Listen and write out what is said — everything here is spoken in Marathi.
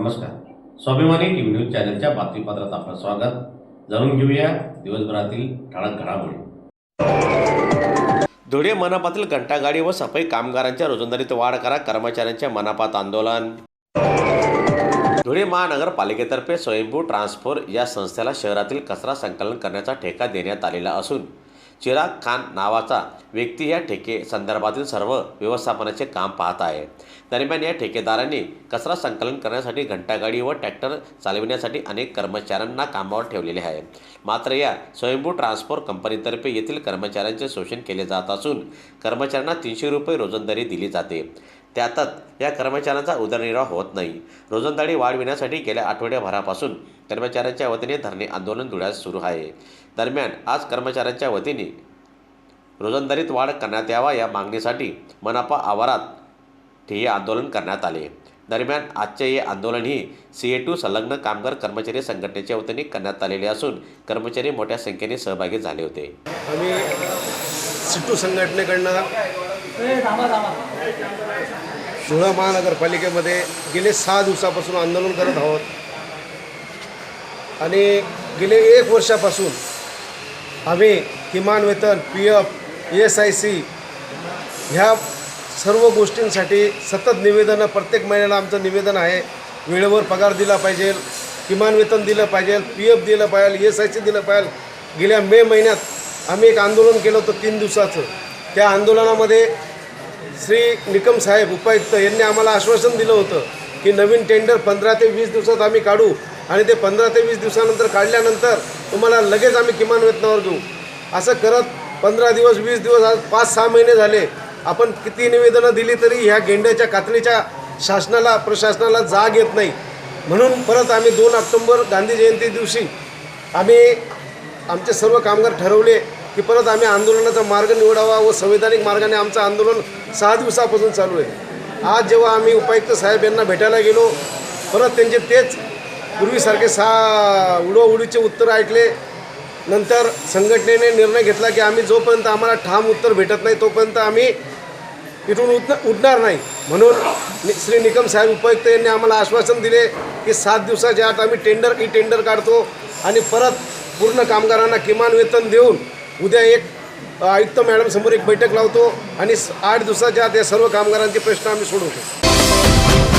नमस्कार. स्वाभिमानी टीव्ही न्यूज चॅनलच्या बातमीपत्रात आपलं स्वागत. जाणून घेऊया दिवसभरातील ठळक घडामोडी. धुळे मनापातील घंटागाडी व सफाई कामगारांच्या रोजंदारीत वाढ करा कर्मचाऱ्यांच्या मनापात आंदोलन. धुळे महानगरपालिकेतर्फे स्वयंभू ट्रान्सफोर या संस्थेला शहरातील कचरा संकलन करण्याचा ठेका देण्यात आलेला असून चिराग खान नावाचा व्यक्ती या ठेके संदर्भातील सर्व व्यवस्थापनाचे काम पाहत आहे. दरम्यान या ठेकेदारांनी कचरा संकलन करण्यासाठी घंटागाडी व ट्रॅक्टर चालविण्यासाठी अनेक कर्मचाऱ्यांना कामावर ठेवलेले आहे. मात्र या स्वयंभू ट्रान्सपोर्ट कंपनीतर्फे येथील कर्मचाऱ्यांचे शोषण केले जात असून कर्मचाऱ्यांना तीनशे रुपये रोजंदारी दिली जाते. त्यातच या कर्मचाऱ्यांचा उदरनिर्वाह होत नाही. रोजंदारी वाढविण्यासाठी गेल्या आठवड्याभरापासून कर्मचाऱ्यांच्या वतीने धरणे आंदोलन धुळ्यात सुरू आहे. दरम्यान आज कर्मचाऱ्यांच्या वतीने रोजंदारीत वाढ करण्यात यावा या मागणीसाठी मनापा आवारात ठिय्या आंदोलन करण्यात आले. दरम्यान आजचे हे आंदोलन ही सी ए टू संलग्न कामगार कर्मचारी संघटनेच्या वतीने करण्यात आलेले असून कर्मचारी मोठ्या संख्येने सहभागी झाले होते. आम्ही टू संघटनेकडनं धुळा महानगरपालिकेमध्ये गेले सहा दिवसापासून आंदोलन करत आहोत. आणि गेले एक वर्षापासून आम्ही किमान वेतन P F S I C ह्या सर्व गोष्टींसाठी सतत निवेदनं प्रत्येक महिन्याला आमचं निवेदन आहे. वेळेवर पगार दिला पाहिजे किमान वेतन दिलं पाहिजे पी एफ दिलं पाहिजे एस आय सी दिलं पाहिजे. गेल्या मे महिन्यात आम्ही एक आंदोलन केलं होतं तीन दिवसाचं. त्या आंदोलनामध्ये श्री निकम साहेब उपायुक्त यांनी आम्हाला आश्वासन दिलं होतं की नवीन टेंडर पंधरा ते वीस दिवसात आम्ही काढू आणि ते पंधरा ते वीस दिवसानंतर काढल्यानंतर तुम्हाला लगेच आम्ही किमान वेतनावर घेऊ. असं करत पंधरा दिवस वीस दिवस आज पाच सहा महिने झाले. आपण किती निवेदनं दिली तरी ह्या गेंड्याच्या कातडीच्या शासनाला प्रशासनाला जाग येत नाही. म्हणून परत आम्ही दोन ऑक्टोंबर गांधी जयंती दिवशी आम्ही आमचे सर्व कामगार ठरवले. की परत आम्ही आंदोलनाचा मार्ग निवडावा व संवैधानिक मार्गाने आमचं आंदोलन सहा दिवसापासून चालू आहे. आज जेव्हा आम्ही उपायुक्त साहेब यांना भेटायला गेलो परत त्यांचे तेच पूर्वीसारखे सहा उडोउडीचे उत्तर ऐकले. नंतर संघटनेने निर्णय घेतला की आम्ही जोपर्यंत आम्हाला ठाम उत्तर भेटत नाही तोपर्यंत आम्ही इथून उठ उठणार नाही. म्हणून श्री निकम साहेब उपायुक्त यांनी आम्हाला आश्वासन दिले की सात दिवसाच्या आत आम्ही टेंडर ई टेंडर काढतो आणि परत पूर्ण कामगारांना किमान वेतन देऊन उद्या एक आयुक्त मॅडम समोर एक बैठक लावतो आणि आठ दिवसाच्या आत या सर्व कामगारांचे प्रश्न आम्ही सोडवतो.